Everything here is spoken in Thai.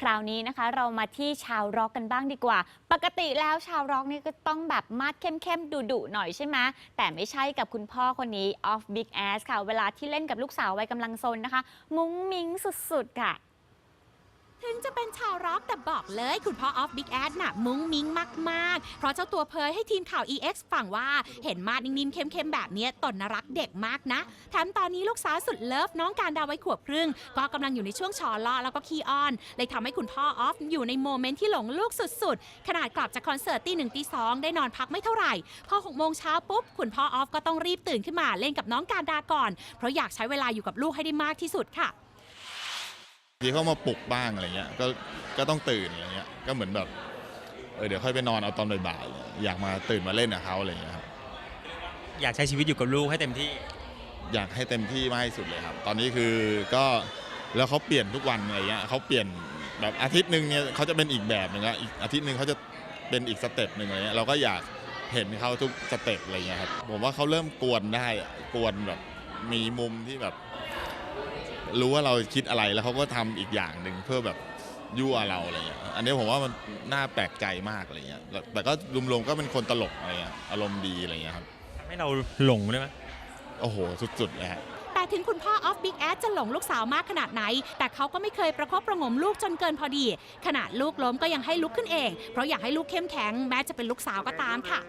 คราวนี้นะคะ เรามาที่ชาวร็อกกันบ้างดีกว่า ปกติแล้วชาวร็อกนี่ก็ต้องแบบมาดเข้มๆดุๆหน่อยใช่ไหมแต่ไม่ใช่กับคุณพ่อคนนี้ออฟบิ๊กแอสค่ะ เวลาที่เล่นกับลูกสาววัยกำลังซนนะคะ มุ้งมิ้งสุดๆค่ะ ถึงจะเป็นชาวร็อกแต่บอกเลย คุณพ่อออฟบิ๊กแอดน่ะมุ้งมิ้งมาก ๆ เพราะเจ้าตัวเผยให้ทีมข่าว EX ฟังว่าเห็นมาดนิ่มๆเข้มๆ แบบเนี้ยตนน่ารักเด็กมากนะแถมตอนนี้ลูกสาวสุดเลิฟน้องการดาวไว้ขวบครึ่ง ก็กำลังอยู่ในช่วงชอลอแล้วก็ขี้อ้อน เลยทำให้คุณพ่อออฟอยู่ในโมเมนต์ที่หลงลูกสุดๆ ขนาดกลับจากคอนเสิร์ตตีหนึ่งตีสองได้นอนพักไม่เท่าไหร่ พอหกโมงเช้าปุ๊บคุณพ่อออฟก็ต้องรีบตื่นขึ้นมาเล่นกับน้องการดาก่อน เพราะอยากใช้เวลาอยู่กับลูกให้ได้มากที่สุดค่ะ ทีเขามาปลุกบ้างอะไรเงี้ยก็ก็ต้องตื่นอะไรเงี้ยก็เหมือนแบบเออเดี๋ยวค่อยไปนอนเอาตอนบ่ายๆอยากมาตื่นมาเล่นกับเขาอะไรเงี้ยครับอยากใช้ชีวิตอยู่กับลูกให้เต็มที่ อยากให้เต็มที่มากที่สุดเลยครับ ตอนนี้คือก็แล้วเขาเปลี่ยนทุกวันอะไรเงี้ยเขาเปลี่ยนแบบอาทิตย์หนึ่งเนี่ยเขาจะเป็นอีกแบบหนึ่งละอีกอาทิตย์หนึ่งเขาจะเป็นอีกสเต็ปหนึ่งอะไรเงี้ยเราก็อยากเห็นเขาทุกสเต็ปอะไรเงี้ยครับผมว่าเขาเริ่มกวนได้อะกวนแบบมีมุมที่แบบ รู้ว่าเราคิดอะไรแล้วเขาก็ทำอีกอย่างหนึ่งเพื่อแบบยั่วเราอะไรเงี้ย อันนี้ผมว่ามันน่าแปลกใจมากอะไรเงี้ยแต่แต่ก็รวมๆก็เป็นคนตลกอะไรเงี้ย อารมณ์ดีอะไรเงี้ยครับทำให้เราหลงได้ไหมโอ้โห สุดๆเลยฮะแต่ถึงคุณพ่อออฟบิ๊กแอดจะหลงลูกสาวมากขนาดไหน แต่เขาก็ไม่เคยประคบประหงมลูกจนเกินพอดี ขนาดลูกล้มก็ยังให้ลุกขึ้นเอง เพราะอยากให้ลูกเข้มแข็งแม้จะเป็นลูกสาวก็ตามค่ะ